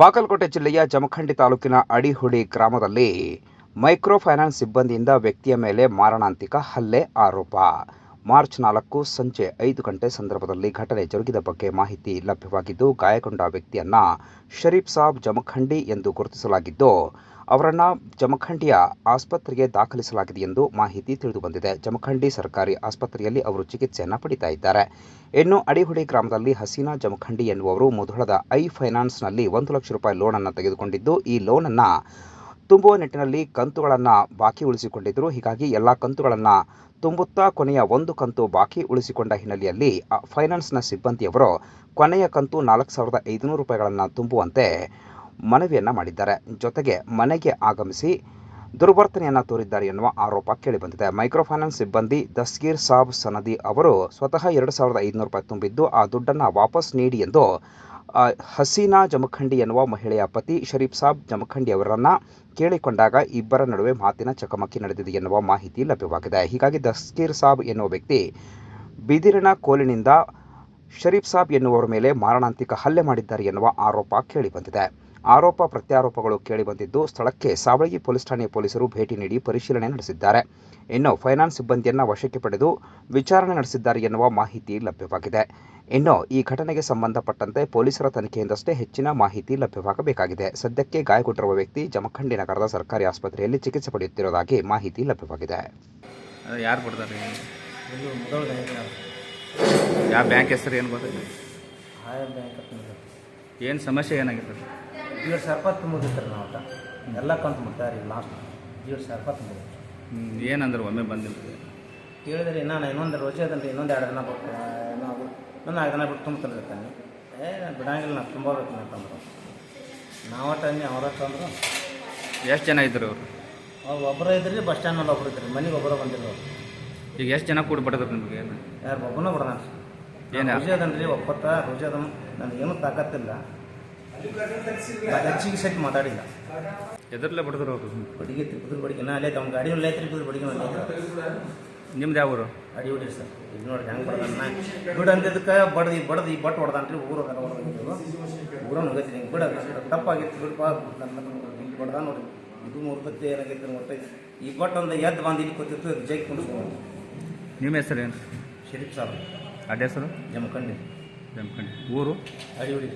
ಬಾಗಲಕೋಟೆ ಜಿಲ್ಲೆಯ ಜಮಖಂಡಿ ತಾಲೂಕಿನ ಅಡಿಹುಡಿ ಗ್ರಾಮದಲ್ಲಿ ಮೈಕ್ರೋ ಫೈನಾನ್ಸ್ ಸಿಬ್ಬಂದಿಯಿಂದ ವ್ಯಕ್ತಿಯ ಮೇಲೆ ಮಾರಣಾಂತಿಕ ಹಲ್ಲೆ ಆರೋಪ. ಮಾರ್ಚ್ ನಾಲ್ಕು ಸಂಜೆ ಐದು ಗಂಟೆ ಸಂದರ್ಭದಲ್ಲಿ ಘಟನೆ ಜರುಗಿದ ಬಗ್ಗೆ ಮಾಹಿತಿ ಲಭ್ಯವಾಗಿದ್ದು, ಗಾಯಗೊಂಡ ವ್ಯಕ್ತಿಯನ್ನ ಶರೀಫ್ ಸಾಬ್ ಜಮಖಂಡಿ ಎಂದು ಗುರುತಿಸಲಾಗಿದ್ದು, ಅವರನ್ನ ಜಮಖಂಡಿಯ ಆಸ್ಪತ್ರೆಗೆ ದಾಖಲಿಸಲಾಗಿದೆ ಎಂದು ಮಾಹಿತಿ ತಿಳಿದುಬಂದಿದೆ. ಜಮಖಂಡಿ ಸರ್ಕಾರಿ ಆಸ್ಪತ್ರೆಯಲ್ಲಿ ಅವರು ಚಿಕಿತ್ಸೆಯನ್ನು ಪಡಿತಾ ಇನ್ನು ಅಡಿಹುಡಿ ಗ್ರಾಮದಲ್ಲಿ ಹಸೀನಾ ಜಮಖಂಡಿ ಎನ್ನುವವರು ಮುಧೋಳದ ಐ ಫೈನಾನ್ಸ್ನಲ್ಲಿ ಒಂದು ಲಕ್ಷ ರೂಪಾಯಿ ಲೋನನ್ನು ತೆಗೆದುಕೊಂಡಿದ್ದು, ಈ ಲೋನನ್ನು ತುಂಬುವ ನಿಟ್ಟಿನಲ್ಲಿ ಕಂತುಗಳನ್ನು ಬಾಕಿ ಉಳಿಸಿಕೊಂಡಿದ್ದರು. ಹೀಗಾಗಿ ಎಲ್ಲ ಕಂತುಗಳನ್ನು ತುಂಬುತ್ತಾ ಕೊನೆಯ ಒಂದು ಕಂತು ಬಾಕಿ ಉಳಿಸಿಕೊಂಡ ಹಿನ್ನೆಲೆಯಲ್ಲಿ ಫೈನಾನ್ಸ್ನ ಸಿಬ್ಬಂದಿಯವರು ಕೊನೆಯ ಕಂತು ನಾಲ್ಕು ಸಾವಿರದ ಐದುನೂರು ರೂಪಾಯಿಗಳನ್ನು ತುಂಬುವಂತೆ ಮನವಿಯನ್ನು ಮಾಡಿದ್ದಾರೆ. ಜೊತೆಗೆ ಮನೆಗೆ ಆಗಮಿಸಿ ದುರ್ವರ್ತನೆಯನ್ನು ತೋರಿದ್ದಾರೆ ಎನ್ನುವ ಆರೋಪ ಕೇಳಿಬಂದಿದೆ. ಮೈಕ್ರೋ ಫೈನಾನ್ಸ್ ಸಿಬ್ಬಂದಿ ದಸ್ಗೀರ್ ಸಾಬ್ ಸನದಿ ಅವರು ಸ್ವತಃ ಎರಡು ಸಾವಿರದ ಐದುನೂರು ರೂಪಾಯಿ ತುಂಬಿದ್ದು, ಆ ದುಡ್ಡನ್ನು ವಾಪಸ್ ನೀಡಿ ಎಂದು ಹಸೀನಾ ಜಮಖಂಡಿ ಎನ್ನುವ ಮಹಿಳೆಯ ಪತಿ ಶರೀಫ್ ಸಾಬ್ ಜಮಖಂಡಿ ಅವರನ್ನ ಕೇಳಿಕೊಂಡಾಗ ಇಬ್ಬರ ನಡುವೆ ಮಾತಿನ ಚಕಮಕಿ ನಡೆದಿದೆ ಎನ್ನುವ ಮಾಹಿತಿ ಲಭ್ಯವಾಗಿದೆ. ಹೀಗಾಗಿ ದಸ್ಕೀರ್ ಸಾಬ್ ಎನ್ನುವ ವ್ಯಕ್ತಿ ಬಿದಿರಿನ ಕೋಲಿನಿಂದ ಶರೀಫ್ ಸಾಬ್ ಎನ್ನುವರ ಮೇಲೆ ಮಾರಣಾಂತಿಕ ಹಲ್ಲೆ ಮಾಡಿದ್ದಾರೆ ಎನ್ನುವ ಆರೋಪ ಕೇಳಿಬಂದಿದೆ ಆರೋಪ ಪ್ರತ್ಯಾರೋಪಗಳು ಕೇಳಿಬಂದಿದ್ದು ಸ್ಥಳಕ್ಕೆ ಸಾವಳಗಿ ಪೊಲೀಸ್ ಠಾಣೆಯ ಪೊಲೀಸರು ಭೇಟಿ ನೀಡಿ ಪರಿಶೀಲನೆ ನಡೆಸಿದ್ದಾರೆ. ಇನ್ನು ಫೈನಾನ್ಸ್ ಸಿಬ್ಬಂದಿಯನ್ನು ವಶಕ್ಕೆ ಪಡೆದು ವಿಚಾರಣೆ ನಡೆಸಿದ್ದಾರೆ ಎನ್ನುವ ಮಾಹಿತಿ ಲಭ್ಯವಾಗಿದೆ. ಇನ್ನು ಈ ಘಟನೆಗೆ ಸಂಬಂಧಪಟ್ಟಂತೆ ಪೊಲೀಸರ ತನಿಖೆಯಿಂದಷ್ಟೇ ಹೆಚ್ಚಿನ ಮಾಹಿತಿ ಲಭ್ಯವಾಗಬೇಕಾಗಿದೆ. ಸದ್ಯಕ್ಕೆ ಗಾಯಗೊಂಡಿರುವ ವ್ಯಕ್ತಿ ಜಮಖಂಡಿ ನಗರದ ಸರ್ಕಾರಿ ಆಸ್ಪತ್ರೆಯಲ್ಲಿ ಚಿಕಿತ್ಸೆ ಪಡೆಯುತ್ತಿರುವುದಾಗಿ ಮಾಹಿತಿ ಲಭ್ಯವಾಗಿದೆ. ಯಾರು ಕೊಡ್ತಾರೆ ಬ್ಯಾಂಕ್ ಯಾವ ಬ್ಯಾಂಕ್ ಹೆಸರು ಏನು ಗೊತ್ತಿಲ್ಲ ಏನು ಸಮಸ್ಯೆ ಏನಾಗಿದೆ ದೀಡ್ ಸಾವಿರ ರೂಪಾಯಿ ತುಂಬಿದ್ರಿ ನಾವು ಎಲ್ಲ ಕಂತು ಮುಟ್ಟಾರಿ ಲಾಸ್ಟ್ ದೀಡ್ ಸಾವಿರ ರೂಪಾಯಿ ತುಂಬಿದ್ರಿ ಏನಂದ್ರೆ ಒಮ್ಮೆ ಬಂದಿಲ್ಲ ಕೇಳಿದ್ರೆ ನಾನು ಇನ್ನೊಂದು ರೋಜೆ ಅದನ್ರಿ ಇನ್ನೊಂದು ಎರಡು ದಿನ ಬಿಟ್ಟು ನಾವು ಇನ್ನೊಂದು ನಾಲ್ಕು ದಿನ ಬಿಟ್ಟು ತುಂಬ್ತಾರೆ ತಾನೆ. ಏ ಬಿಡಂಗಿಲ್ಲ ನಾನು ತುಂಬಬೇಕು ಅಂತಂದ್ರು ನಾವು ಟೈಮ್ ಅವ್ರ ತಂದ್ರು. ಎಷ್ಟು ಜನ ಇದ್ರು ಅವರು? ಅವ್ರು ಒಬ್ಬರು ಇದ್ರಿ ಬಸ್ ಸ್ಟ್ಯಾಂಡ್ನಲ್ಲಿ ಒಬ್ಬರು ಇದ್ರಿ ಮನೆಗೆ ಒಬ್ಬರು ಬಂದಿಲ್ಲ ಅವ್ರು. ಈಗ ಎಷ್ಟು ಜನ ಕೂಡ ಬಡದ್ರು ನಿಮಗೆ? ಏನು ಯಾರು ಒಬ್ಬನೂ ಬಿಡೋಣ ಏನ? ರೋಜೆ ಅದನ್ರಿ ಒಪ್ಪತ್ತ ರೋಜೆ ಅದನ್ನ ನನಗೇನು ತಾಕತ್ತಿಲ್ಲ. ಹೆಚ್ಚಿಗೆ ಸೆಟ್ ಮಾತಾಡಿಲ್ಲ. ಎದರ್ಲೆ ಬಡದ್ರು ಅವರು. ಬಡಿಗೆ ತಿರುಪತಿ ಬಡಿಗೆ ನಾ ಅಲ್ಲೇ ಅವ್ನ ಗಾಡಿ ಒಳ್ಳೆ ತಿರುಪತಿ ಬಡಿಗೆ ನಿಮ್ದು ಯಾವ ಊರು? ಅಡಿ ಹೊಡಿ ಸರ್ ಇದು ನೋಡಿ ಹೆಂಗೆ ಬಡ್ದಾನ ನಾ. ಬಿಡು ಅಂದಿದ್ದಕ್ಕೆ ಬಡ್ದು ಬಡ್ದು ಈ ಬಟ್ ಹೊಡ್ದಾನ್ರಿ ಊರು ಹೊಡೆದಿದ್ದು ಊರ ಹೋಗೈತಿ ಹಿಂಗೆ ಬಿಡ ತಪ್ಪಾಗಿತ್ತು ಬಿಡಪ್ಪ ಹಿಂಗೆ ಬಡ್ದ ನೋಡಿ. ಇದು ಮೂರ್ತಕ್ಕೆ ಏನಾಗೈತೆ ಮತ್ತೆ ಈ ಬಟ್ ಒಂದು ಎದ್ದು ಬಂದು ಇಲ್ಲಿ ಕೂತಿತ್ತು ಜೈಕ್ ಕುಣಿಸ್ಕೊಂಡು ನಿಮ್ಮ ಹೆಸರು ಏನು ಶರೀಫ್ ಸಾಬ್. ಅಡ್ಡ ಹೆಸರು ಜಮಖಂಡಿ. ಜಮಖಂಡಿ. ಊರು? ಅಡಿ ಹೊಡಿ